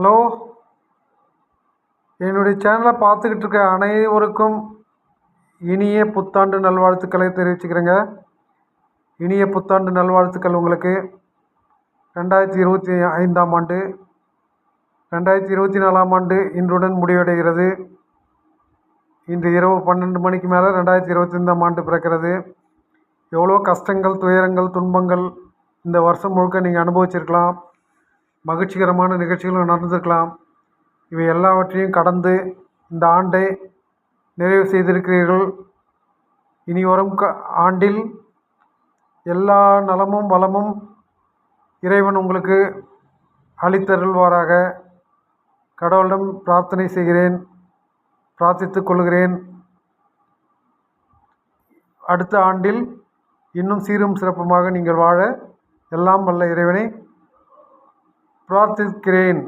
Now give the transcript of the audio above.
Hello? என்னுடைய சேனலை பார்த்துக்கிட்டு இருக்க அனைவருக்கும் இனிய புத்தாண்டு நல்வாழ்த்துக்களை தெரிவிச்சுக்கிறேங்க. இனிய புத்தாண்டு நல்வாழ்த்துக்கள் உங்களுக்கு. ரெண்டாயிரத்தி இருபத்தி ஐந்தாம் ஆண்டு ரெண்டாயிரத்தி இருபத்தி நாலாம் ஆண்டு இன்றுடன் முடிவடைகிறது. இன்று இரவு பன்னெண்டு மணிக்கு மேலே ரெண்டாயிரத்தி இருபத்தி ஐந்தாம் ஆண்டு பிறக்கிறது. எவ்வளோ கஷ்டங்கள் துயரங்கள் துன்பங்கள் இந்த வருஷம் முழுக்க நீங்கள் அனுபவிச்சிருக்கலாம். மகிழ்ச்சிகரமான நிகழ்ச்சிகளும் நடந்திருக்கலாம். இவை எல்லாவற்றையும் கடந்து இந்த ஆண்டை நிறைவு செய்திருக்கிறீர்கள். இனி வரும் க ஆண்டில் எல்லா நலமும் வளமும் இறைவன் உங்களுக்கு அளித்தருள்வாராக. கடவுளிடம் பிரார்த்தனை செய்கிறேன் பிரார்த்தித்துக் கொள்கிறேன். அடுத்த ஆண்டில் இன்னும் சீரும் சிறப்புமாக நீங்கள் வாழ எல்லாம் வல்ல இறைவனை. பிரார்த்திக்கிறேன்.